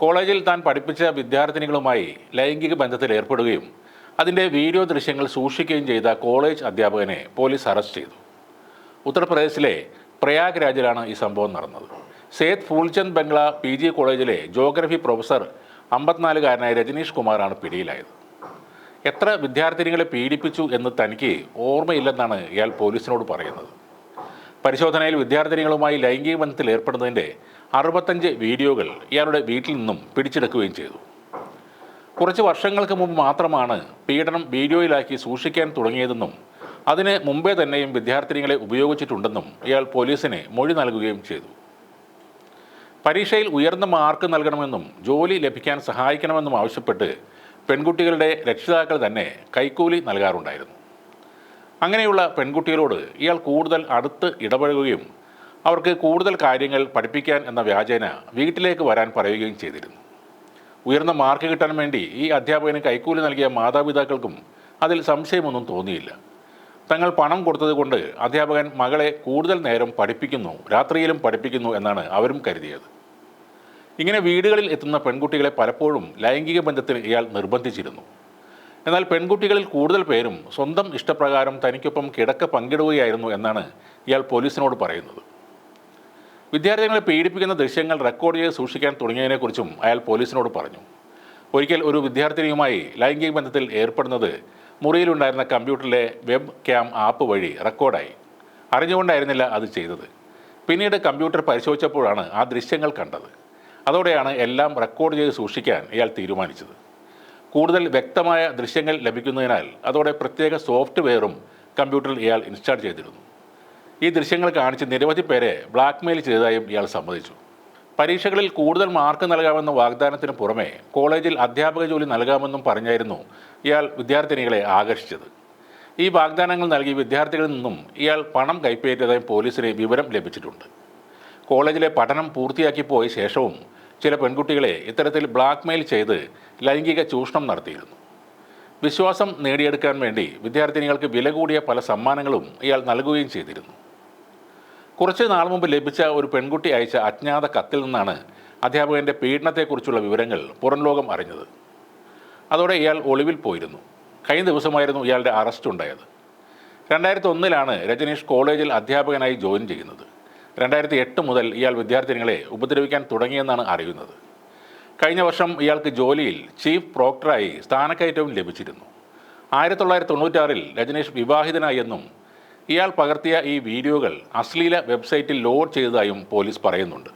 കോളേജിൽ താൻ പഠിപ്പിച്ച വിദ്യാർത്ഥിനികളുമായി ലൈംഗിക ബന്ധത്തിൽ ഏർപ്പെടുകയും അതിന്റെ വീഡിയോ ദൃശ്യങ്ങൾ സൂക്ഷിക്കുകയും ചെയ്ത കോളേജ് അധ്യാപകനെ പോലീസ് അറസ്റ്റ് ചെയ്തു. ഉത്തർപ്രദേശിലെ പ്രയാഗ് രാജിലാണ് ഈ സംഭവം നടന്നത്. സേത് ഫൂൾചന്ദ് ബംഗ്ല പി ജി കോളേജിലെ ജോഗ്രഫി പ്രൊഫസർ അമ്പത്തിനാലുകാരനായ രജനീഷ് കുമാറാണ് പിടിയിലായത്. എത്ര വിദ്യാർത്ഥിനികളെ പീഡിപ്പിച്ചു എന്ന് തനിക്ക് ഓർമ്മയില്ലെന്നാണ് ഇയാൾ പോലീസിനോട് പറയുന്നത്. പരിശോധനയിൽ വിദ്യാർത്ഥിനികളുമായി ലൈംഗിക ബന്ധത്തിൽ ഏർപ്പെടുന്നതിന്റെ അറുപത്തഞ്ച് വീഡിയോകൾ ഇയാളുടെ വീട്ടിൽ നിന്നും പിടിച്ചെടുക്കുകയും ചെയ്തു. കുറച്ച് വർഷങ്ങൾക്ക് മുമ്പ് മാത്രമാണ് പീഡനം വീഡിയോയിലാക്കി സൂക്ഷിക്കാൻ തുടങ്ങിയതെന്നും അതിന് മുമ്പേ തന്നെയും വിദ്യാർത്ഥിനികളെ ഉപയോഗിച്ചിട്ടുണ്ടെന്നും ഇയാൾ പോലീസിന് മൊഴി നൽകുകയും ചെയ്തു. പരീക്ഷയിൽ ഉയർന്ന മാർക്ക് നൽകണമെന്നും ജോലി ലഭിക്കാൻ സഹായിക്കണമെന്നും ആവശ്യപ്പെട്ട് പെൺകുട്ടികളുടെ രക്ഷിതാക്കൾ തന്നെ കൈക്കൂലി നൽകാറുണ്ടായിരുന്നു. അങ്ങനെയുള്ള പെൺകുട്ടികളോട് ഇയാൾ കൂടുതൽ അടുത്ത് ഇടപഴകുകയും അവർക്ക് കൂടുതൽ കാര്യങ്ങൾ പഠിപ്പിക്കാൻ എന്ന വ്യാജേന വീട്ടിലേക്ക് വരാൻ പറയുകയും ചെയ്തിരുന്നു. ഉയർന്ന മാർക്ക് കിട്ടാൻ വേണ്ടി ഈ അധ്യാപകന് കൈക്കൂലി നൽകിയ മാതാപിതാക്കൾക്കും അതിൽ സംശയമൊന്നും തോന്നിയില്ല. തങ്ങൾ പണം കൊടുത്തതുകൊണ്ട് അധ്യാപകൻ മകളെ കൂടുതൽ നേരം പഠിപ്പിക്കുന്നു രാത്രിയിലും പഠിപ്പിക്കുന്നു എന്നാണ് അവരും കരുതിയത്. ഇങ്ങനെ വീടുകളിൽ എത്തുന്ന പെൺകുട്ടികളെ പലപ്പോഴും ലൈംഗിക ബന്ധത്തിന് ഇയാൾ നിർബന്ധിച്ചിരുന്നു. എന്നാൽ പെൺകുട്ടികളിൽ കൂടുതൽ പേരും സ്വന്തം ഇഷ്ടപ്രകാരം തനിക്കൊപ്പം കിടക്ക പങ്കിടുകയായിരുന്നു എന്നാണ് ഇയാൾ പോലീസിനോട് പറയുന്നത്. വിദ്യാർത്ഥികളെ പീഡിപ്പിക്കുന്ന ദൃശ്യങ്ങൾ റെക്കോർഡ് ചെയ്ത് സൂക്ഷിക്കാൻ തുടങ്ങിയതിനെക്കുറിച്ചും അയാൾ പോലീസിനോട് പറഞ്ഞു. ഒരിക്കൽ ഒരു വിദ്യാർത്ഥിനിയുമായി ലൈംഗിക ബന്ധത്തിൽ ഏർപ്പെടുന്നത് മുറിയിലുണ്ടായിരുന്ന കമ്പ്യൂട്ടറിലെ വെബ് ക്യാം ആപ്പ് വഴി റെക്കോർഡായി. അറിഞ്ഞുകൊണ്ടായിരുന്നില്ല അത് ചെയ്തത്. പിന്നീട് കമ്പ്യൂട്ടർ പരിശോധിച്ചപ്പോഴാണ് ആ ദൃശ്യങ്ങൾ കണ്ടത്. അതോടെയാണ് എല്ലാം റെക്കോർഡ് ചെയ്ത് സൂക്ഷിക്കാൻ ഇയാൾ തീരുമാനിച്ചത്. കൂടുതൽ വ്യക്തമായ ദൃശ്യങ്ങൾ ലഭിക്കുന്നതിനാൽ അതോടെ പ്രത്യേക സോഫ്റ്റ്വെയറും കമ്പ്യൂട്ടറിൽ ഇയാൾ ഇൻസ്റ്റാൾ ചെയ്തിരുന്നു. ഈ ദൃശ്യങ്ങൾ കാണിച്ച് നിരവധി പേരെ ബ്ലാക്ക്മെയിൽ ചെയ്തതായും ഇയാൾ സമ്മതിച്ചു. പരീക്ഷകളിൽ കൂടുതൽ മാർക്ക് നൽകാമെന്ന വാഗ്ദാനത്തിന് പുറമെ കോളേജിൽ അധ്യാപക ജോലി നൽകാമെന്നും പറഞ്ഞായിരുന്നു ഇയാൾ വിദ്യാർത്ഥിനികളെ ആകർഷിച്ചത്. ഈ വാഗ്ദാനങ്ങൾ നൽകി വിദ്യാർത്ഥികളിൽ നിന്നും ഇയാൾ പണം കൈപ്പറ്റിയതായും പോലീസിന് വിവരം ലഭിച്ചിട്ടുണ്ട്. കോളേജിലെ പഠനം പൂർത്തിയാക്കി പോയ ശേഷവും ചില പെൺകുട്ടികളെ ഇത്തരത്തിൽ ബ്ലാക്ക്മെയിൽ ചെയ്ത് ലൈംഗിക ചൂഷണം നടത്തിയിരുന്നു. വിശ്വാസം നേടിയെടുക്കാൻ വേണ്ടി വിദ്യാർത്ഥിനികൾക്ക് വില കൂടിയ പല സമ്മാനങ്ങളും ഇയാൾ നൽകുകയും ചെയ്തിരുന്നു. കുറച്ച് നാൾ മുമ്പ് ലഭിച്ച ഒരു പെൺകുട്ടി അയച്ച അജ്ഞാത കത്തിൽ നിന്നാണ് അധ്യാപകന്റെ പീഡനത്തെക്കുറിച്ചുള്ള വിവരങ്ങൾ പുറം ലോകം അറിഞ്ഞത്. അതോടെ ഇയാൾ ഒളിവിൽ പോയിരുന്നു. കഴിഞ്ഞ ദിവസമായിരുന്നു ഇയാളുടെ അറസ്റ്റ് ഉണ്ടായത്. രണ്ടായിരത്തി ഒന്നിലാണ് രജനീഷ് കോളേജിൽ അധ്യാപകനായി ജോയിൻ ചെയ്യുന്നത്. രണ്ടായിരത്തി എട്ട് മുതൽ ഇയാൾ വിദ്യാർത്ഥിനികളെ ഉപദ്രവിക്കാൻ തുടങ്ങിയെന്നാണ് അറിയുന്നത്. കഴിഞ്ഞ വർഷം ഇയാൾക്ക് ജോലിയിൽ ചീഫ് പ്രോക്ടറായി സ്ഥാനക്കയറ്റവും ലഭിച്ചിരുന്നു. ആയിരത്തി തൊള്ളായിരത്തി തൊണ്ണൂറ്റാറിൽ രജനീഷ് വിവാഹിതനായെന്നും ഇയാൾ പകർത്തിയ ഈ വീഡിയോകൾ അശ്ലീല വെബ്സൈറ്റിൽ ലോഡ് ചെയ്തതായും പോലീസ് പറയുന്നുണ്ട്.